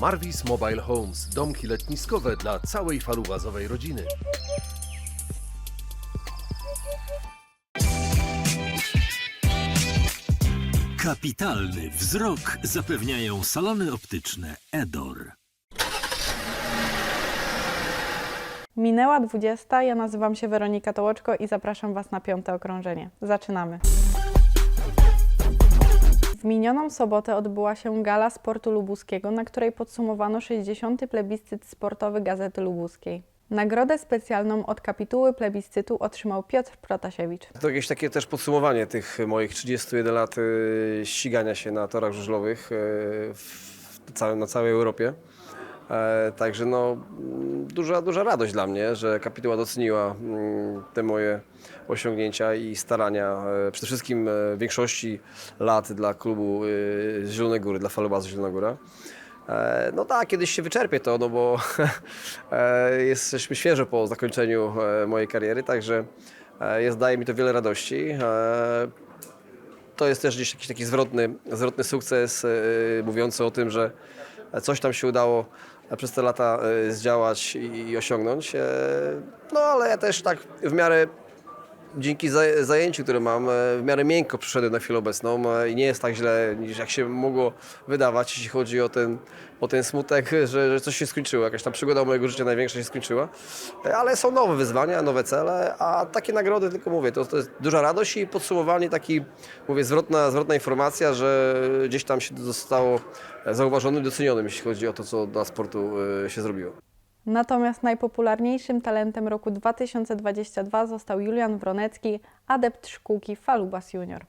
Marvis Mobile Homes, domki letniskowe dla całej falubazowej rodziny. Kapitalny wzrok zapewniają salony optyczne Edor. Minęła 20. Ja nazywam się Weronika Tołoczko i zapraszam Was na piąte okrążenie. Zaczynamy. Minioną sobotę odbyła się gala sportu lubuskiego, na której podsumowano 60. plebiscyt sportowy Gazety Lubuskiej. Nagrodę specjalną od kapituły plebiscytu otrzymał Piotr Protasiewicz. To jakieś takie też podsumowanie tych moich 31 lat y, ścigania się na torach żużlowych y, w całym, na całej Europie. E, Także no, duża, duża radość dla mnie, że kapituła doceniła mm, te moje osiągnięcia i starania, e, przede wszystkim e, większości lat dla klubu y, z Zielonej Góry, dla Falobazu Zielona Góra. E, No tak, kiedyś się wyczerpie to, no bo e, jesteśmy świeżo po zakończeniu e, mojej kariery, także e, jest, daje mi to wiele radości. E, To jest też gdzieś jakiś taki zwrotny, zwrotny sukces, e, mówiący o tym, że coś tam się udało przez te lata e, zdziałać i osiągnąć. E, No ale ja też tak w miarę dzięki zaj- zajęciu, które mam, e, w miarę miękko przyszedłem na chwilę obecną e, i nie jest tak źle, niż jak się mogło wydawać, jeśli chodzi o ten, o ten smutek, że, że coś się skończyło, jakaś tam przygoda mojego życia największa się skończyła. E, Ale są nowe wyzwania, nowe cele, a takie nagrody, tylko mówię, to, to jest duża radość i podsumowanie, taki, mówię, zwrotna, zwrotna informacja, że gdzieś tam się zostało zauważonym, docenionym, jeśli chodzi o to, co dla sportu się zrobiło. Natomiast najpopularniejszym talentem roku 2022 został Julian Wronecki, adept szkółki Falubas Junior.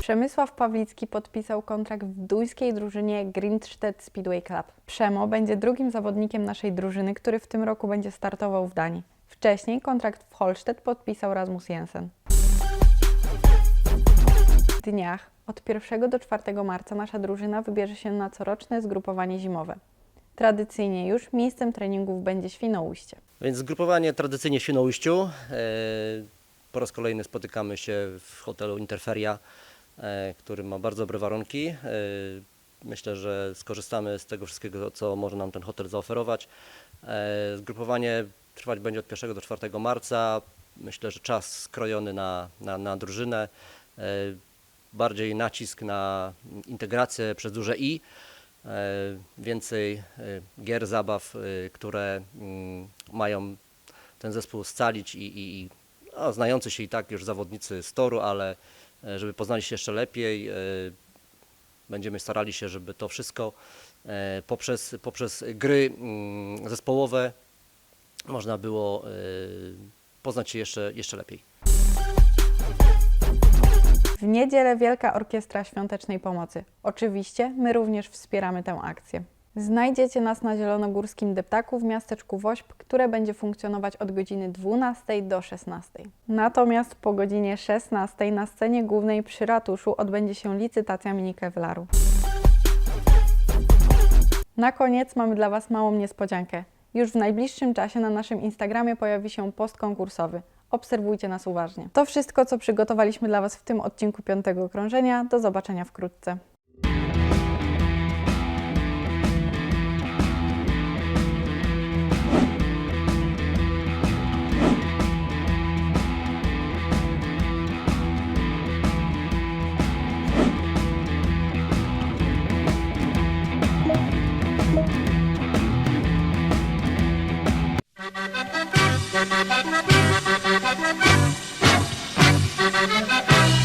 Przemysław Pawlicki podpisał kontrakt w duńskiej drużynie Grindstedt Speedway Club. Przemo będzie drugim zawodnikiem naszej drużyny, który w tym roku będzie startował w Danii. Wcześniej kontrakt w Holstedt podpisał Rasmus Jensen. W dniach od 1 do 4 marca nasza drużyna wybierze się na coroczne zgrupowanie zimowe. Tradycyjnie już miejscem treningów będzie Świnoujście. Więc zgrupowanie tradycyjnie w Świnoujściu. E, Po raz kolejny spotykamy się w hotelu Interferia, e, który ma bardzo dobre warunki. E, Myślę, że skorzystamy z tego wszystkiego, co może nam ten hotel zaoferować. Zgrupowanie trwać będzie od 1 do 4 marca. Myślę, że czas skrojony na, na, na drużynę. Bardziej nacisk na integrację przez duże I. E, Więcej e, gier, zabaw, e, które mm, mają ten zespół scalić i, i, i no, znający się i tak już zawodnicy z toru, ale żeby poznali się jeszcze lepiej, będziemy starali się, żeby to wszystko poprzez, poprzez gry mm, zespołowe można było poznać się jeszcze, jeszcze lepiej. Niedzielę Wielka Orkiestra Świątecznej Pomocy. Oczywiście my również wspieramy tę akcję. Znajdziecie nas na Zielonogórskim Deptaku w miasteczku Wośp, które będzie funkcjonować od godziny 12 do 16. Natomiast po godzinie 16 na scenie głównej przy ratuszu odbędzie się licytacja mini Kevlaru. Na koniec mamy dla Was małą niespodziankę. Już w najbliższym czasie na naszym Instagramie pojawi się post konkursowy. Obserwujcie nas uważnie. To wszystko, co przygotowaliśmy dla Was w tym odcinku piątego okrążenia. Do zobaczenia wkrótce. Thank you.